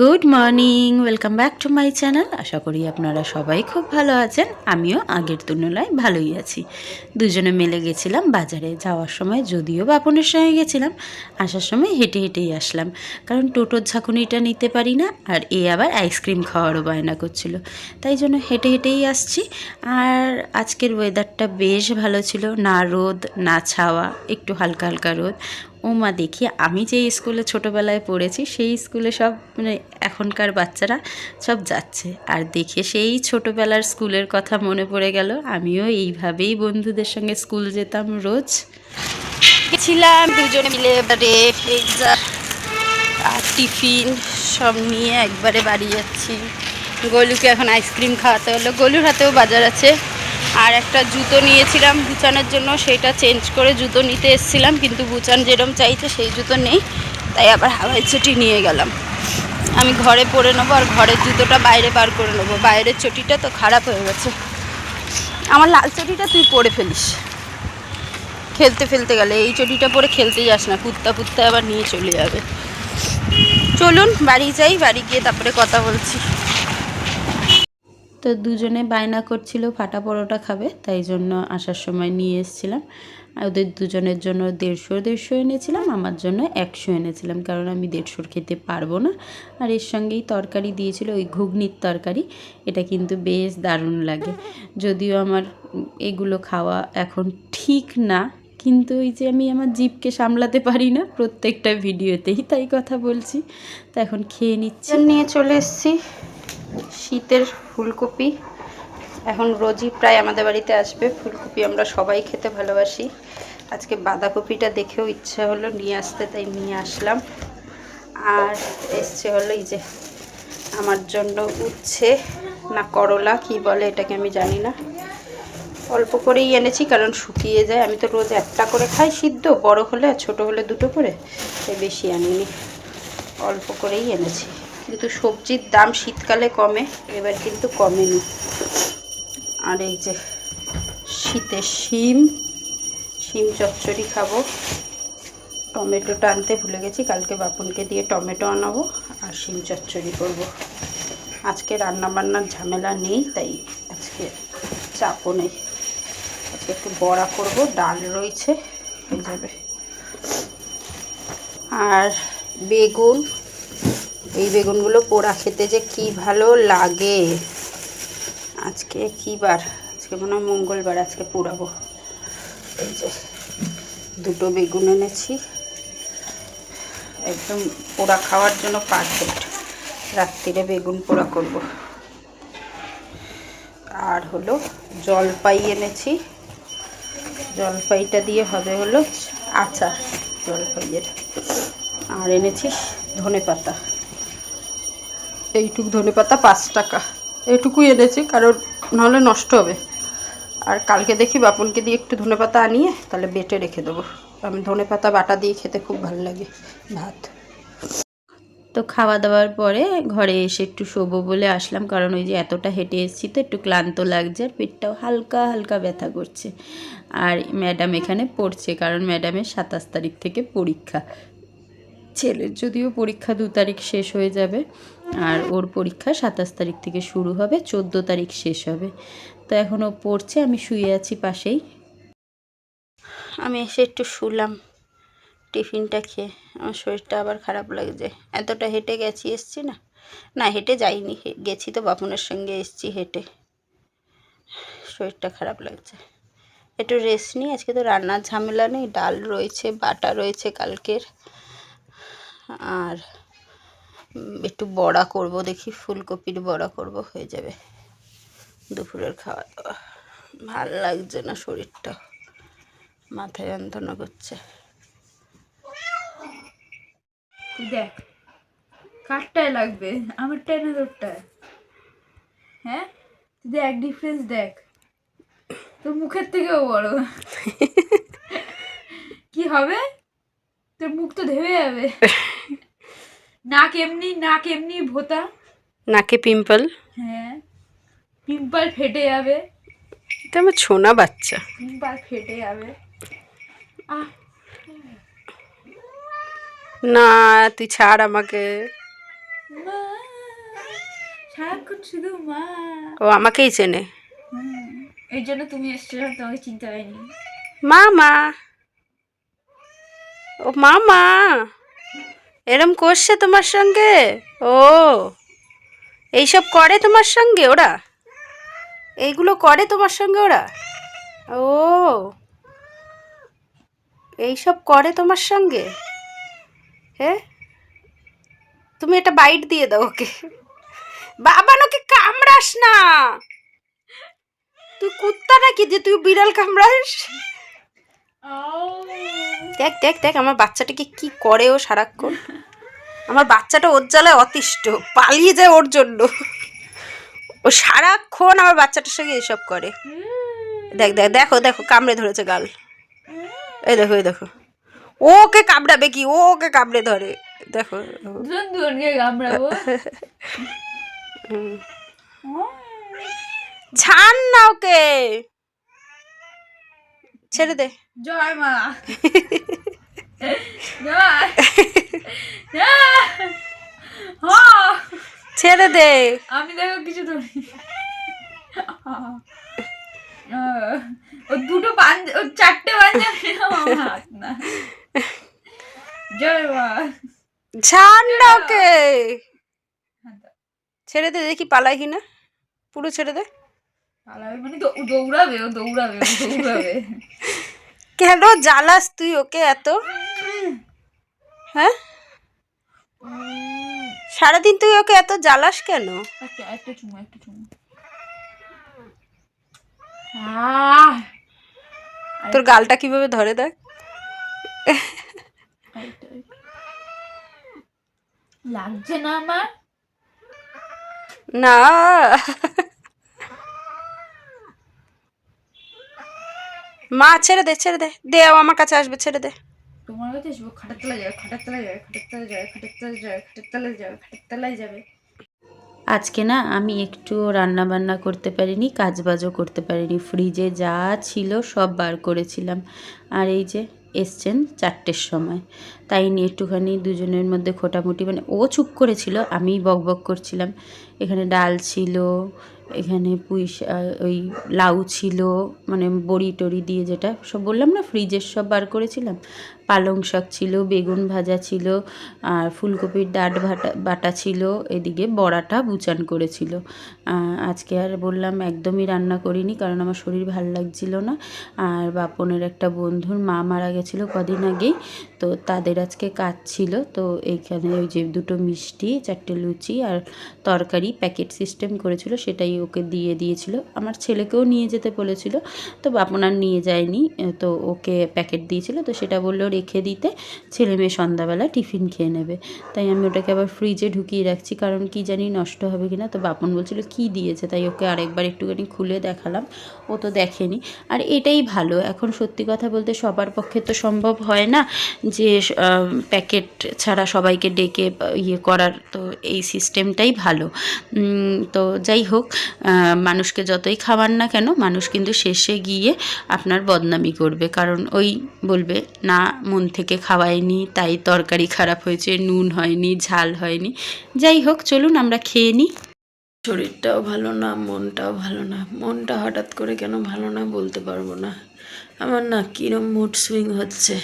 Good morning welcome back to my channel আশা করি আপনারা সবাই খুব ভালো আছেন। আমিও আগের তুলনায় ভালোই আছি। দুজনে মিলে গেছিলাম বাজারে যাওয়ার সময়, যদিও বাপনের সঙ্গে গেছিলাম, আসার সময় হেঁটে হেঁটেই আসলাম। কারণ টোটোর ঝাঁকুনিটা নিতে পারি না, আর এ আবার আইসক্রিম খাওয়ারও বায়না করছিল। তাই জন্য হেঁটে হেঁটেই আসছি। আর আজকের ওয়েদারটা বেশ ভালো ছিল। না রোদ, না ছাওয়া, একটু হালকা হালকা রোদ। ও মা, দেখি আমি যে স্কুলে ছোটোবেলায় পড়েছি, সেই স্কুলে সব মানে এখনকার বাচ্চারা সব যাচ্ছে। আর দেখে সেই ছোটোবেলার স্কুলের কথা মনে পড়ে গেল, আমিও এইভাবেই বন্ধুদের সঙ্গে স্কুল যেতাম রোজ। ছিলাম দুজনে মিলে এবারে আর টিফিন সব নিয়ে একবারে বাড়ি যাচ্ছি। গলুকে এখন আইসক্রিম খাওয়াতে হলো। গলুর হাতেও বাজার আছে। আর একটা জুতো নিয়েছিলাম বুচানের জন্য, সেটা চেঞ্জ করে জুতো নিতে এসেছিলাম, কিন্তু বুচান যেরম চাইছে সেই জুতো নেই, তাই আবার হাওয়াই চটি নিয়ে গেলাম। আমি ঘরে পরে নেব আর ঘরের জুতোটা বাইরে বার করে নেব, বাইরের চটিটা তো খারাপ হয়ে গেছে। আমার লাল চটিটা তুই পরে ফেলিস। খেলতে ফেলতে গেলে, এই চটিটা পরে খেলতে যাস না, কুত্তা কুত্তা আবার নিয়ে চলে যাবে। চলুন, বাড়ি যাই, বাড়ি গিয়ে তারপরে কথা বলছি। তো দুজনে বায়না করছিল, ফাটা পরোটা খাবে, তাই জন্য আসার সময় নিয়ে এসেছিলাম। ওদের দুজনের জন্য দেড়শো দেড়শো এনেছিলাম, আমার জন্য একশো এনেছিলাম, কারণ আমি দেড়শোর খেতে পারব না। আর এর সঙ্গেই তরকারি দিয়েছিল ওই ঘুগনির তরকারি, এটা কিন্তু বেশ দারুণ লাগে। যদিও আমার এগুলো খাওয়া এখন ঠিক না, কিন্তু ওই যে আমি আমার জিপকে সামলাতে পারি না প্রত্যেকটা ভিডিওতেই, তাই কথা বলছি। তো এখন খেয়ে নিচ্ছি। নিয়ে চলে এসেছি। শীতের ফুলকপি। এখন রোজই প্রায় আমাদের বাড়িতে আসবে। ফুলকপি আমরা সবাই খেতে ভালোবাসি। আজকে বাঁধাকপিটা দেখেও ইচ্ছা হলো নিয়ে আসতে, তাই নিয়ে আসলাম। আর এসছে হলো এই যে আমার জন্য উচ্ছে না করলা, কি বলে এটাকে আমি জানি না। অল্প করেই এনেছি, কারণ শুকিয়ে যায়। আমি তো রোজ একটা করে খাই সিদ্ধ, বড় হলে আর ছোটো হলে দুটো করে, তাই বেশি আনিনি। অল্প করেই এনেছি। কিন্তু সবজির দাম শীতকালে কমে, এবার কিন্তু কমেনি। আর এই যে শীতের শিম শিম চচ্চড়ি খাব। টমেটোটা আনতে ভুলে গেছি, কালকে বাপনকে দিয়ে টমেটো আনাবো আর শিম চচ্চড়ি করব। আজকে রান্না বান্নার ঝামেলা নেই, তাই আজকে চাপও নেই। আজকে একটু বড়া করব, ডাল রয়েছে, হয়ে যাবে। আর বেগুন এই বেগুনগুলো পোড়া খেতে যে কি ভালো লাগে। আজকে কী বার আজকে মনে হয় মঙ্গলবার আজকে পোড়াবো। এই যে, দুটো বেগুন এনেছি। একদম পোড়া খাওয়ার জন্য পারফেক্ট রাত্রিরে বেগুন পোড়া করব। আর হলো জলপাই এনেছি। জলপাইটা দিয়ে হবে হলো আচার, জলপাইয়ের। আর এনেছি ধনে পাতা এইটুক ধনে পাতা পাঁচ টাকা। এইটুকুই এনেছি, কারণ নাহলে নষ্ট হবে। আর কালকে দেখি বাপনকে দিয়ে একটু ধনে পাতা আনিয়ে তাহলে বেটে রেখে দেবো। আমি ধনে পাতা বাটা দিয়ে খেতে খুব ভালো লাগে, ভাত। তো খাওয়া দাওয়ার পরে ঘরে এসে একটু শোবো বলে আসলাম, কারণ ওই যে এতটা হেঁটে এসেছি তো একটু ক্লান্ত লাগছে, আর পেটটাও হালকা হালকা ব্যথা করছে। আর ম্যাডাম এখানে পড়ছে, কারণ ম্যাডামের সাতাশ তারিখ থেকে পরীক্ষা। ছেলের যদিও পরীক্ষা দু তারিখ শেষ হয়ে যাবে আর ওর পরীক্ষা সাতাশ তারিখ থেকে শুরু হবে, চোদ্দ তারিখ শেষ হবে। তো এখন ও পড়ছে, আমি শুয়ে আছি পাশেই। আমি এসে একটু শুলাম, টিফিনটা খেয়ে। আমার শরীরটা আবার খারাপ লাগছে। এতটা হেঁটে গেছি, এসছি না? না, হেঁটে যাইনি। গেছি তো বাপনের সঙ্গে, এসছি হেঁটে। শরীরটা খারাপ লাগছে। একটু রেস্ট নিই, আজকে তো রান্নার ঝামেলা নেই, ডাল রয়েছে, বাটা রয়েছে কালকের। আর একটু বড়া করব দেখি ফুলকপির বড়া করব হয়ে যাবে দুপুরের খাওয়া দাওয়া। ভালো লাগছে না শরীরটা মাথায় যন্ত্রণা করছে। দেখ কারটায় লাগবে আমারটায় না তোরটায় হ্যাঁ? তুই দেখ ডিফারেন্স দেখ। তোর মুখের থেকেও বড়। কি হবে? তোর মুখ তো ধেবে যাবে। নাক এমনি নাক এমনি ভোতা। নাকে পিম্পল। হ্যাঁ। পিম্পল ফেটে যাবে। এটা আমার ছোনা বাচ্চা। পিম্পল ফেটে যাবে। আহ। না তুই ছাড় আমাকে। মা সারাক্ষণ শুধু মা। ও আমাকেই চেনে। এই জন্য তুমি এসেছিলে তোমাকে চিনতে পারিনি। মামা। ও মামা। এরম করছে তোমার সঙ্গে? ও, এইসব করে তোমার সঙ্গে ওরা? এইগুলো করে তোমার সঙ্গে ওরা? ও, এইসব করে তোমার সঙ্গে? হ্যাঁ তুমি এটা বাইট দিয়ে দাও ওকে। বাবা ওকে কামড়াস না। তুই কুত্তা নাকি যে তুই বিড়াল কামড়াস? দেখ দেখ দেখ আমার বাচ্চাটাকে কি করে ও সারাক্ষণ? আমার বাচ্চাটা ওর জ্বালায় অতিষ্ঠ পালিয়ে যায় ওর জন্য। ও সারাক্ষণ আমার বাচ্চাটার সঙ্গে এসব করে। দেখ দেখ দেখো দেখো কামড়ে ধরেছে গাল। এই দেখো এই দেখো। ও ওকে কামড়াবে কি? ও ওকে কামড়ে ধরে। দেখো। হুম। ছাড় না ওকে। ছেড়ে দে। জয় মা। হ্যাঁ। ছেড়ে দে। আমি দেখো কিছু ধরি। ও দুটো পাঞ্জ ও চারটে পাঞ্জাবি হাত না। জয় মা। ছাড় না ওকে। ছেড়ে দে দেখি পালাই কি না। পুরো ছেড়ে দে। মানে দৌড়াবে ও দৌড়াবে দৌড়াবে। কেন জ্বালাস তুই ওকে এত? হ্যাঁ? সারাদিন তুই ওকে এত জ্বালাস কেন? একটা একটা চুমু একটা চুমু। আহ! তোর গালটা কীভাবে ধরে দেখ। লাগছে না আমার? না। মা ছেড়ে দে ছেড়ে দে। দে ও আমার কাছে আসবে ছেড়ে দে। তোমার কাছে আসব খাটের তলায় যাবে খাটের তলায় যাবে খাটের তলায় যাবে খাটের তলায় যাবে খাটের তলায় যাবে খাটের তলায় যাবে। আজকে না আমি একটুও রান্না বান্না করতে পারিনি কাজবাজও করতে পারিনি। ফ্রিজে যা ছিল সব বার করেছিলাম। আর এই যে এসছেন চারটের সময়। তাই নিয়ে একটুখানি দুজনের মধ্যে খোটামুটি মানে ও চুপ করেছিল আমি বক বক করছিলাম। এখানে ডাল ছিল এখানে পুঁই ওই লাউ ছিল মানে বড়ি টড়ি দিয়ে যেটা সব বললাম না ফ্রিজের সব বার করেছিলাম। পালং শাক ছিল, বেগুন ভাজা ছিল, আর ফুলকপির ডাট ভাটা, বাটা ছিল, এদিকে বড়াটা বুচান করেছিল। আজকে আর বললাম একদমই রান্না করিনি কারণ আমার শরীর ভালো লাগছিল না। আর বাপনের একটা বন্ধুর মা মারা গেছিল কদিন আগেই, তো তাদের আজকে কাজ ছিল। তো এইখানে ওই যে দুটো মিষ্টি, চারটে লুচি আর তরকারি প্যাকেট সিস্টেম করেছিল, সেটাই ওকে দিয়ে দিয়েছিল। আমার ছেলেকেও নিয়ে যেতে বলেছিল, তো বাপন আর নিয়ে যায়নি, তো ওকে প্যাকেট দিয়েছিল, তো সেটা বলল রেখে দিতে, ছেলে মেয়ে সন্ধ্যাবেলা টিফিন খেয়ে নেবে। তাই আমি ওটাকে আবার ফ্রিজে ঢুকিয়ে রাখছি, কারণ কি জানি নষ্ট হবে কি না তো বাপন বলছিল, কি দিয়েছে? তাই ওকে আরেকবার একটুখানি খুলে দেখালাম, ও তো দেখেনি। আর এটাই ভালো, এখন সত্যি কথা বলতে সবার পক্ষে তো সম্ভব হয় না যে প্যাকেট ছাড়া সবাইকে ডেকে ইয়ে করার, তো এই সিস্টেমটাই ভালো। তো যাই হোক মানুষকে যতই খাবার না কেন, মানুষ কিন্তু শেষে গিয়ে আপনার বদনামি করবে। কারণ ওই বলবে, না মন থেকে খাওয়ায়নি, তাই তরকারি খারাপ হয়েছে, নুন হয়নি, ঝাল হয়নি। যাই হোক, চলুন আমরা খেয়ে নিই। শরীরটাও ভালো না, মনটাও ভালো না। মনটা হঠাৎ করে কেন ভালো না বলতে পারব না। আমার না কীরম মুড সুইং হচ্ছে।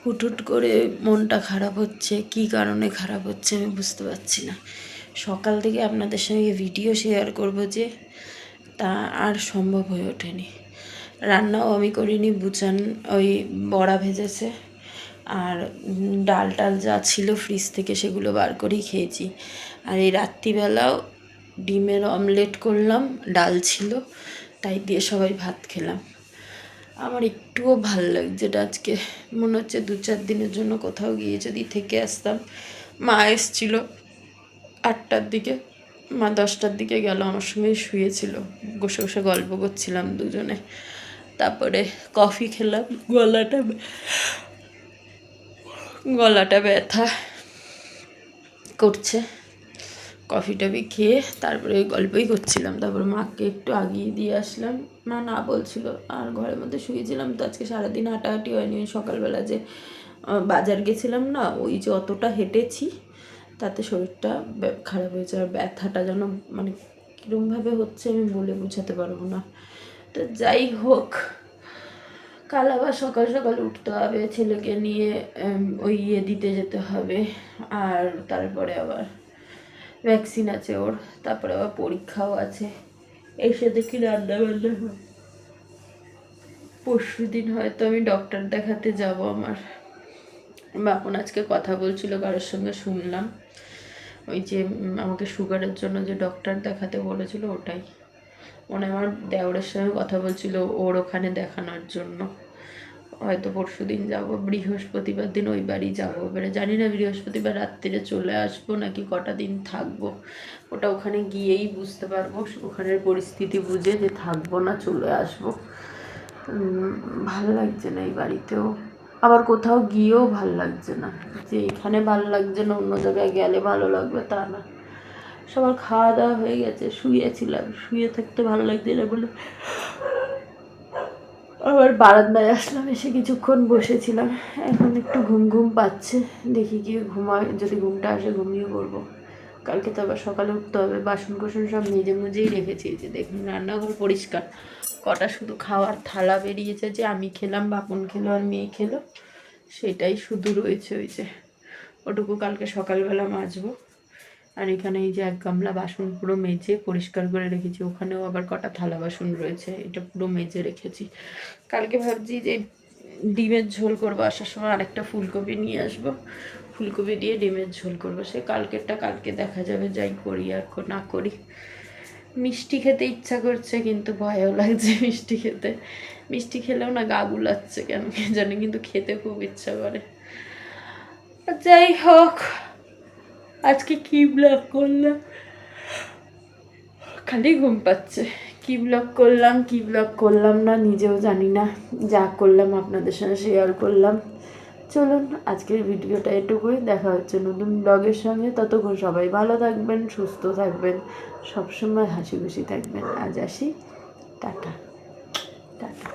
হুট হুট করে মনটা খারাপ হচ্ছে, কী কারণে খারাপ হচ্ছে আমি বুঝতে পারছি না। সকাল থেকে আপনাদের সঙ্গে ভিডিও শেয়ার করব যে, তা আর সম্ভব হয়ে ওঠেনি। রান্নাও আমি করিনি, বুচান ওই বড়া ভেজেছে আর ডাল টাল যা ছিল ফ্রিজ থেকে সেগুলো বার করেই খেয়েছি। আর এই রাত্রিবেলাও ডিমের অমলেট করলাম, ডাল ছিল, তাই দিয়ে সবাই ভাত খেলাম। আমার একটুও ভালো লাগছে না আজকে, মনে হচ্ছে দু চার দিনের জন্য কোথাও গিয়ে যদি থেকে আসতাম। মা এসছিল আটটার দিকে, মা দশটার দিকে গেল, আমার সঙ্গে শুয়েছিল, বসে বসে গল্প করছিলাম দুজনে। তারপরে কফি খেলাম। গলাটা গলাটা ব্যথা করছে। কফি টফি খেয়ে তারপরে ওই গল্পই করছিলাম। তারপরে মাকে একটু আগিয়ে দিয়ে আসলাম। মা না বলছিল, আর ঘরের মধ্যে শুয়েছিলাম তো, আজকে সারাদিন হাঁটাহাঁটি হয়নি। সকালবেলা যে বাজার গেছিলাম না, ওই যে অতটা হেঁটেছি, তাতে শরীরটা খারাপ হয়েছে। আর ব্যথাটা যেন মানে কীরমভাবে হচ্ছে আমি বলে বোঝাতে পারব না। তো যাই হোক, কাল আবার সকাল সকাল উঠতে হবে, ছেলেকে নিয়ে ওই ইয়ে দিতে যেতে হবে, আর তারপরে আবার ভ্যাকসিন আছে ওর, তারপরে আবার পরীক্ষাও আছে, এসে দেখি রান্না বান্না হয়। পরশু দিন হয়তো আমি ডক্টর দেখাতে যাব আমার। বাপন আজকে কথা বলছিল, কারোর সঙ্গে শুনলাম। ওই যে আমাকে সুগারের জন্য যে ডক্টর দেখাতে বলেছিল, ওটাই। মনে আমার দেওরের সঙ্গে কথা বলছিল ওর ওখানে দেখানোর জন্য। হয়তো পরশু দিন যাব, বৃহস্পতিবার দিন ওই বাড়ি যাব। এবারে জানি না বৃহস্পতিবার রাত্রিরে চলে আসব নাকি কটা দিন থাকব। ওটা ওখানে গিয়েই বুঝতে পারব। ওখানের পরিস্থিতি বুঝে যে থাকব না, চলে আসব। ভালো লাগছে না এই বাড়িতেও। আবার কোথাও গিয়েও ভালো লাগছে না। যে এখানে ভালো লাগছে না, অন্য জায়গায় গেলে ভালো লাগবে তা না। সবার খাওয়া দাওয়া হয়ে গেছে, শুয়েছিলাম। শুয়ে থাকতে ভালো লাগছে না বলে আবার বারান্দায় আসলাম, এসে কিছুক্ষণ বসেছিলাম। এখন একটু ঘুম ঘুম পাচ্ছে, দেখি গিয়ে ঘুমায়। যদি ঘুমটা আসে ঘুমিয়ে পড়ব। কালকে তো আবার সকালে উঠতে হবে বাসন কোসন সব নিজে মুজেই রেখেছি যে দেখুন রান্নাঘর পরিষ্কার। কটা শুধু খাওয়ার থালা বেরিয়েছে যে আমি খেলাম, বাপন খেলো আর মেয়ে খেলো, সেটাই শুধু রয়েছে ওই যে। ওটুকু কালকে সকালবেলা মাজবো। আর এখানে এই যে এক গামলা বাসন পুরো মেজে পরিষ্কার করে রেখেছি, ওখানেও আবার কটা থালা বাসন রয়েছে, এটা পুরো মেজে রেখেছি। কালকে ভাবছি যে ডিমের ঝোল করব, আসার সময় আরেকটা ফুলকপি নিয়ে আসব। ফুলকপি দিয়ে ডিমের ঝোল করব, সে কালকেরটা কালকে দেখা যাবে, যাই করি আর না করি। মিষ্টি খেতে ইচ্ছা করছে, কিন্তু ভয়ও লাগছে মিষ্টি খেতে। মিষ্টি খেলেও না গা গুলাচ্ছে কেন, কে জানি, কিন্তু খেতে খুব ইচ্ছা করে। যাই হোক আজকে কি ব্লগ করলাম? খালি ঘুম পাচ্ছে। কি ব্লগ করলাম, কি ব্লগ করলাম না, নিজেও জানি না। যা করলাম আপনাদের সঙ্গে শেয়ার করলাম। চলুন, আজকের ভিডিওটা এটুকুই। দেখা হচ্ছে নতুন ব্লগের সঙ্গে। ততক্ষণ সবাই ভালো থাকবেন, সুস্থ থাকবেন, সবসময় হাসি খুশি থাকবেন। আজ আসি। টাটা। টাটা।